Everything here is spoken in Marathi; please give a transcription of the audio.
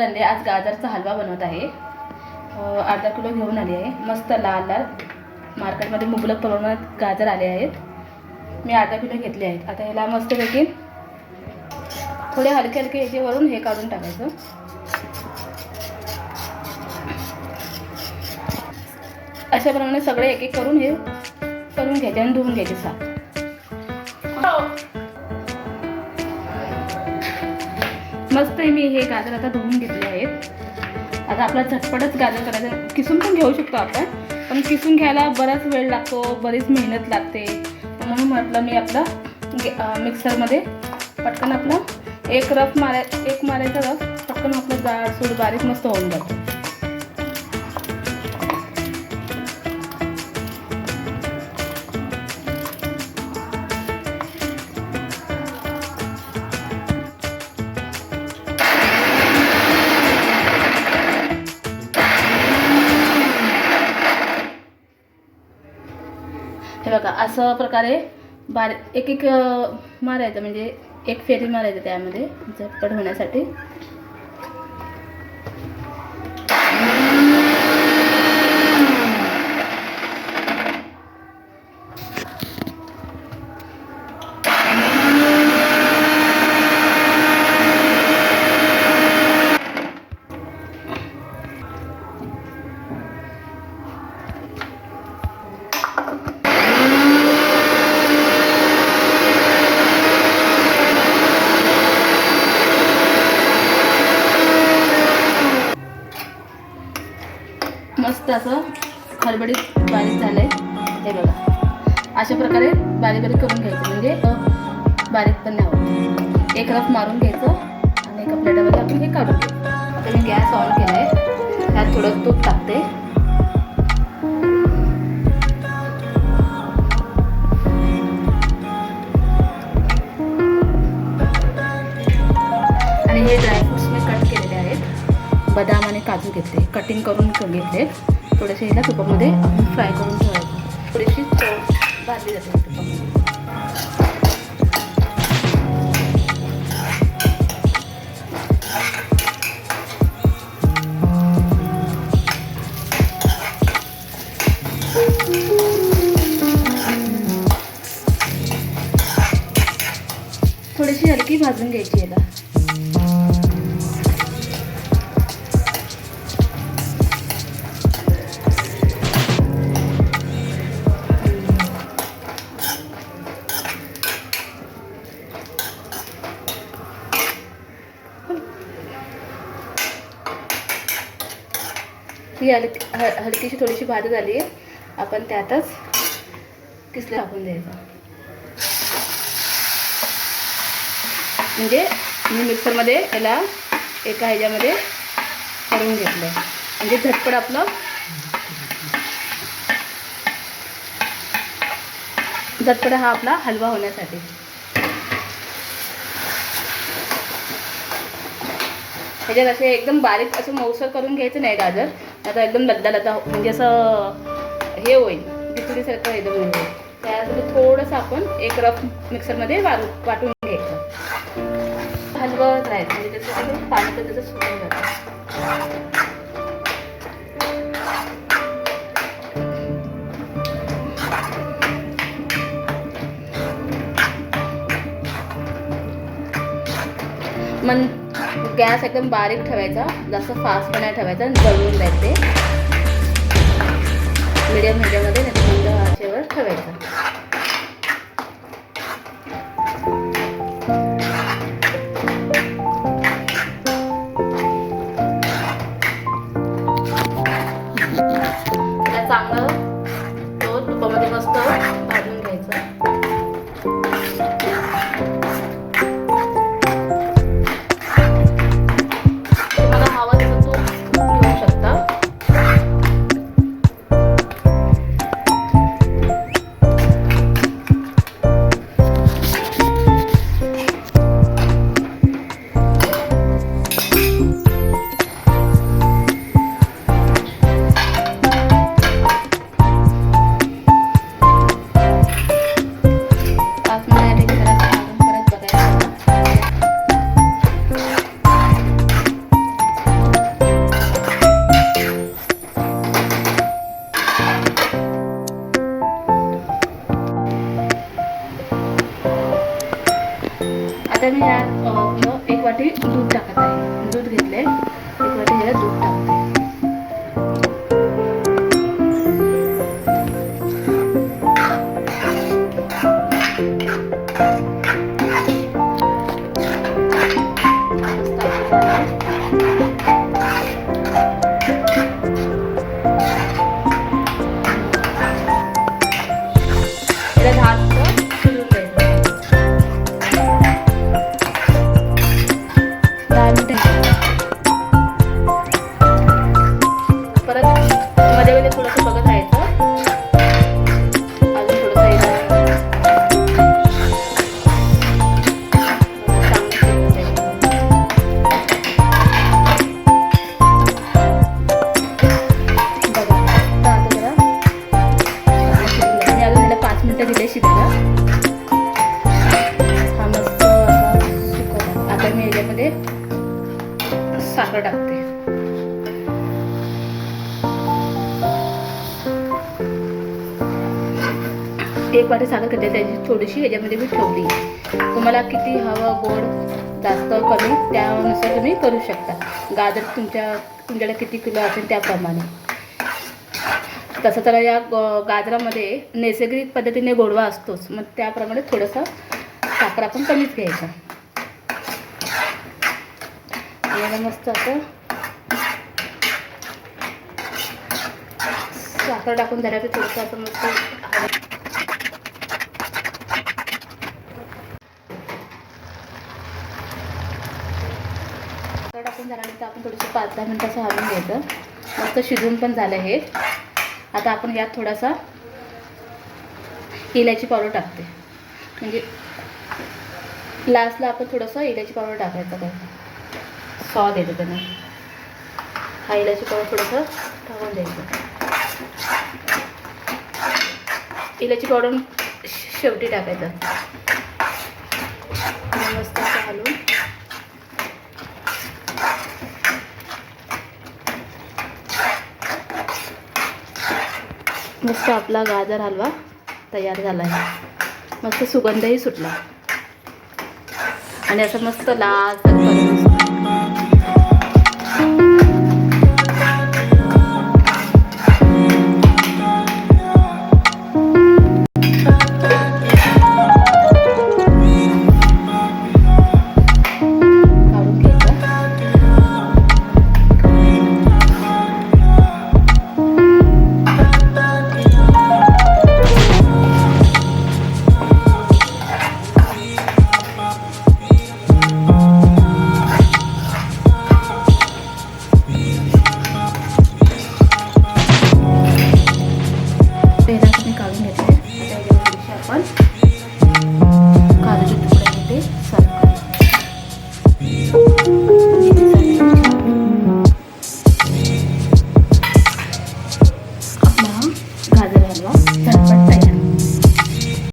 गाजर आणले आज गाजरचा हलवा बनवत आहे. अर्धा किलो घेऊन आली आहे. मस्त लाल लाल मार्केटमध्ये मुबलक प्रमाणात गाजर आले आहेत. मी अर्धा किलो घेतले आहेत. आता ह्याला मस्तपैकी थोडे हलके हलके याचे वरून हे काढून टाकायचं. अशा प्रमाणे सगळे एक एक करून हे करून घ्यायचे आणि धुवून घ्यायचे साफ. मस्त मी हे गाजर आता धुवून घेतले आहेत. आता आपला झटपटच गाजर करायचं किसून पण घेऊ शकतो आपण पण किसून घ्यायला बराच वेळ लागतो बरीच मेहनत लागते. म्हणून म्हटलं मी आपलं गे- मिक्सरमध्ये पटकन आपलं एक रफ माराय एक मारायचा रफ पटकन आपलं जाड सूड बारीक मस्त होऊन जातो. असं प्रकारे बार एक एक मारायचं म्हणजे एक फेरी मारायचं त्यामध्ये झटपट होण्यासाठी. मस्त असं हरबडीत बारीक झालंय. हे बघा. अशा प्रकारे बारीक बारीक करून घ्यायचं. म्हणजे बारीक पण नाही होत. एक रफ मारून घ्यायचं आणि एका प्लेटामध्ये आपण हे काढून घ्यायचं. तर मी गॅस ऑन केला आहे त्यात थोडं तूप टाकते. काजू घेतले कटिंग करून घेतले. थोडेसे ह्याला तुपामध्ये फ्राय करून ठेवायचे. थोडीशी चव भाजली जाते तुपामध्ये. थोडीशी हलकी भाजून घ्यायची याला. ही हलकी ह- हलकीशी थोडीशी भाजी झाली. आहे आपण त्यातच किसलं टाकून द्यायचं. म्हणजे मी मिक्सरमध्ये याला एका ह्याच्यामध्ये करून घेतलं. म्हणजे झटपट आपलं झटपट हा आपला हलवा होण्यासाठी. ह्याच्यात असे एकदम बारीक असं मऊसर करून घ्यायचं नाही गाजर. आता एकदम लद्दा लद्दा हो-, म्हणजे असं हे होईल खिचडीसारखं एकदम हे होईल. त्यासाठी थोडंसं आपण एक रफ मिक्सरमध्ये वारू वाटून घ्यायचं. हलवत राहायचं म्हणजे त्याचं पाणी तर त्याचं सुकून जातं. मन गॅस एकदम बारीक ठेवायचा जास्त फास्ट पण नाही ठेवायचा जळून जायचे. मीडियम मीडियममध्ये नाही मंद आचेवर ठेवायचा. वाटी दूध टाकत आहे. दूध घेतलं. 出了这么个 एक वाटी साखर घेतली त्याची थोडीशी ह्याच्यामध्ये मी ठेवली. तुम्हाला किती हवं गोड जास्त कमी त्यानुसार तुम्ही करू शकता. गाजर तुमच्या तुमच्याकडे किती किलो असेल त्याप्रमाणे. तसं तर या ग- गाजरामध्ये नैसर्गिक पद्धतीने गोडवा असतोच मग त्याप्रमाणे थोडंसं साखर आपण कमीच घ्यायचं. आणि मस्त असं साखर टाकून झाल्यावर थोडंसं असं मस्त साखर टाकून झाल्यानंतर आपण थोडंसं पाच दहा मिनटं असं हलवून घ्यायचं. मस्त शिजून पण झालं हे आता आपण यात थोडासा इलायची पावडर टाकते. म्हणजे लास्टला आपण थोडंसं इलायची पावडर टाकायचं काय सॉ द्यायचं त्यानं हा इलायची पावडर थोडंसं टाकून द्यायचं. इलायची पावडर शेवटी टाकायचं. मस्त असं मस्त आपला गाजर हलवा तयार झाला आहे. मस्त सुगंधही सुटला. आणि असं मस्त लाल